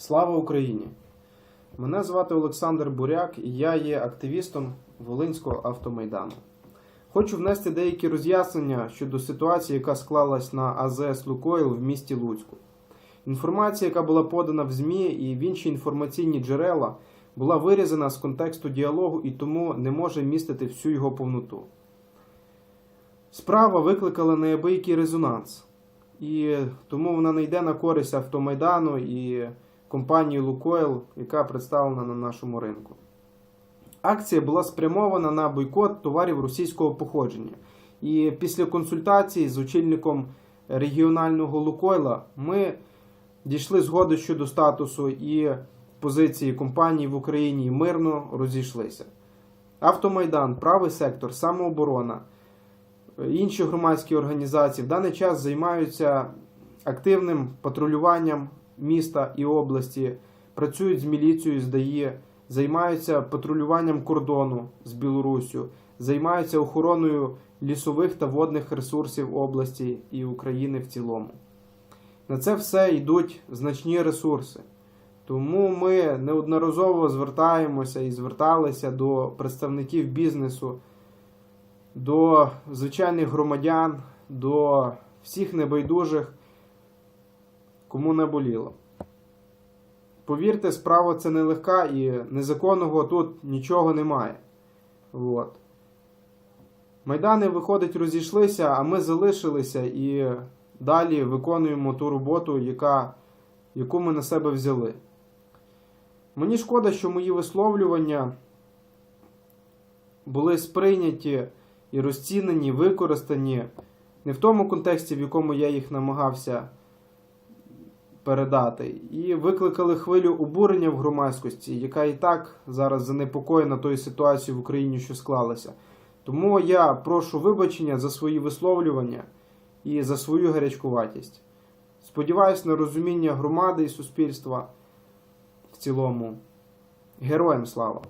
Слава Україні! Мене звати Олександр Буряк і я є активістом Волинського автомайдану. Хочу внести деякі роз'яснення щодо ситуації, яка склалась на АЗС Лукойл в місті Луцьку. Інформація, яка була подана в ЗМІ і в інші інформаційні джерела, була вирізана з контексту діалогу і тому не може містити всю його повноту. Справа викликала неабиякий резонанс, і тому вона не йде на користь автомайдану і компанії Лукойл, яка представлена на нашому ринку. Акція була спрямована на бойкот товарів російського походження. І після консультацій з очільником регіонального Лукойла ми дійшли згоди щодо статусу і позиції компанії в Україні і мирно розійшлися. Автомайдан, правий сектор, самооборона, інші громадські організації в даний час займаються активним патрулюванням міста і області, працюють з міліцією, з ДАІ, займаються патрулюванням кордону з Білоруссю, займаються охороною лісових та водних ресурсів області і України в цілому. На це все йдуть значні ресурси. Тому ми неодноразово звертаємося і зверталися до представників бізнесу, до звичайних громадян, до всіх небайдужих, кому не боліло. Повірте, справа це нелегка і незаконного тут нічого немає. От. Майдани, виходить, розійшлися, а ми залишилися і далі виконуємо ту роботу, яка, яку ми на себе взяли. Мені шкода, що мої висловлювання були сприйняті і розцінені, використані не в тому контексті, в якому я їх намагався передати, і викликали хвилю обурення в громадськості, яка і так зараз занепокоєна тою ситуацією в Україні, що склалася. Тому я прошу вибачення за свої висловлювання і за свою гарячкуватість. Сподіваюсь на розуміння громади і суспільства в цілому. Героям слава!